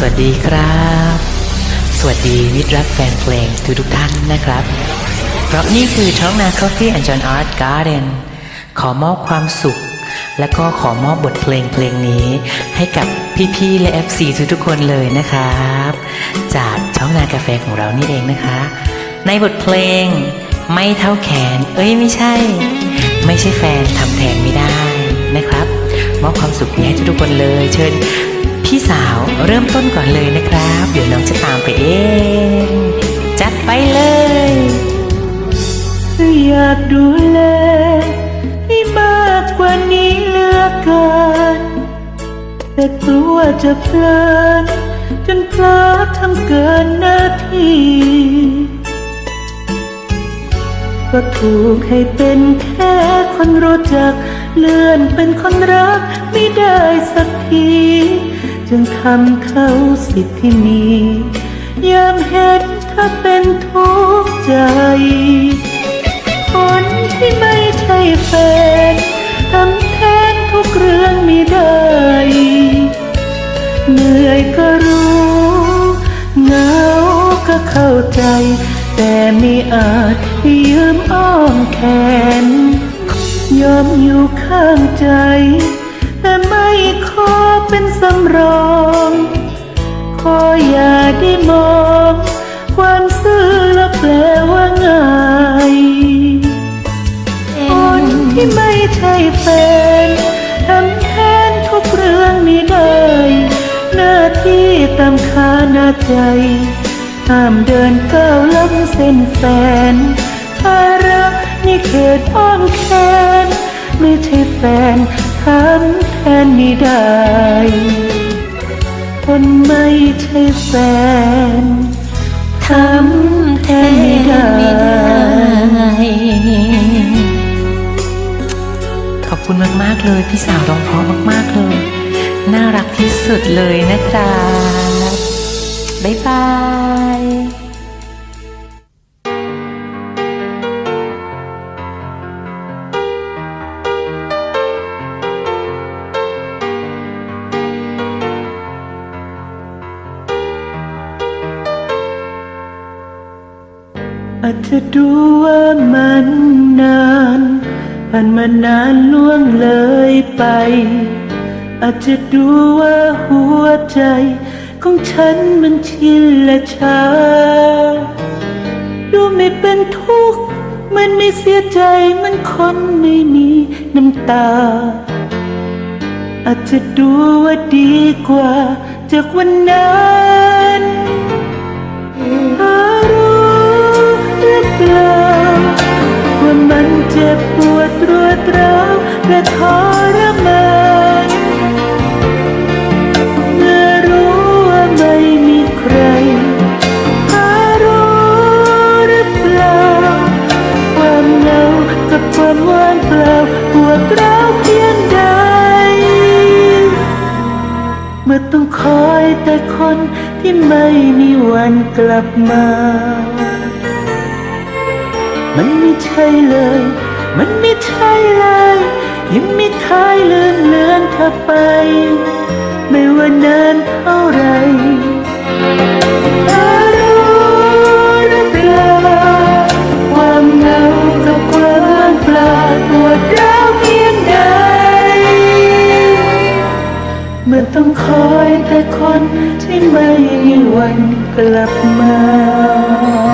สวัสดีครับ สวัสดีมิตรรักแฟนเพลงทุกทุกท่านนะครับ เพราะนี่คือท้องนา Coffee and John Art Garden ขอมอบความสุข และก็ขอมอบบทเพลงเพลงนี้ ให้กับพี่ๆและ FC ทุกๆคนเลยนะครับ จากท้องนากาแฟของเรานี่เองนะคะ ในบทเพลงไม่เท่าแขน เอ้ยไม่ใช่ ไม่ใช่แฟนทำแทนไม่ได้นะครับมอบความสุขนี้ให้ทุกคนเลย เชิญ พี่สาวเริ่มต้นก่อนเลยนะครับ เดี๋ยวน้องจะตามไปเอง จัดไปเลย อยากดูแลให้มากกว่านี้เลือเกินแต่กลัวจะเพลินจนพลอทำเกินหน้าที่ก็ถูกให้เป็นแค่คนรู้จัก เลื่อนเป็นคนรักไม่ได้สักที จึงทำเขาสิทธิ์ที่มียามเห็นเธอเป็นทุกข์ใจ คนที่ไม่ใช่แฟนทำแทนทุกเรื่องไม่ได้ เหนื่อยก็รู้เหงาก็เข้าใจ แต่ไม่อาจยืมอ้อมแขน ยอมอยู่ข้างใจ แต่ไม่ข เป็นสำรองขออย่าได้มองความซื่อและแปลว่าง่ายคนที่ไม่ใช่แฟนทำแทนทุกเรื่องไม่ได้ หน้าที่ตามคาหน้าใจห้ามเดินก้าวล้ำเส้นแฟนภาระนี่เขตอ้อมแขนไม่ใช่แฟน ทำแทนไม่ได้ คนไม่ใช่แฟนทำแทนไม่ได้ ขอบคุณมาก ๆ เลย พี่สาวร้องเพราะมาก ๆ เลย น่ารักที่สุดเลยนะครับ บ๊ายบาย อาจจะดูว่ามันนานผ่านมานานล่วงเลยไป อาจจะดูว่าหัวใจของฉันมันชินและชาดูไม่เป็นทุกข์ มันไม่เสียใจมันคนไม่มีน้ำตา อาจจะดูว่าดีกว่าจากวันนั้น ปวดรวดร้าวและทรมานเมื่อรู้ว่าไม่มีใครเธอรู้หรือเปล่าความเหงากับความว่างเปล่าปวดร้าวเพียงใด เมื่อต้องคอยแต่คนที่ไม่มีวันกลับมา มันไม่ใช่เลย มันไม่ใช่เลย ยังไม่เคยลืมเลือนเธอไป ไม่ว่านานเท่าไรเธอรู้หรือเปล่าความเหงากับความว่างเปล่าปวดร้าวเพียงใดเมื่อต้องคอยแต่คนที่ไม่มีวันกลับมา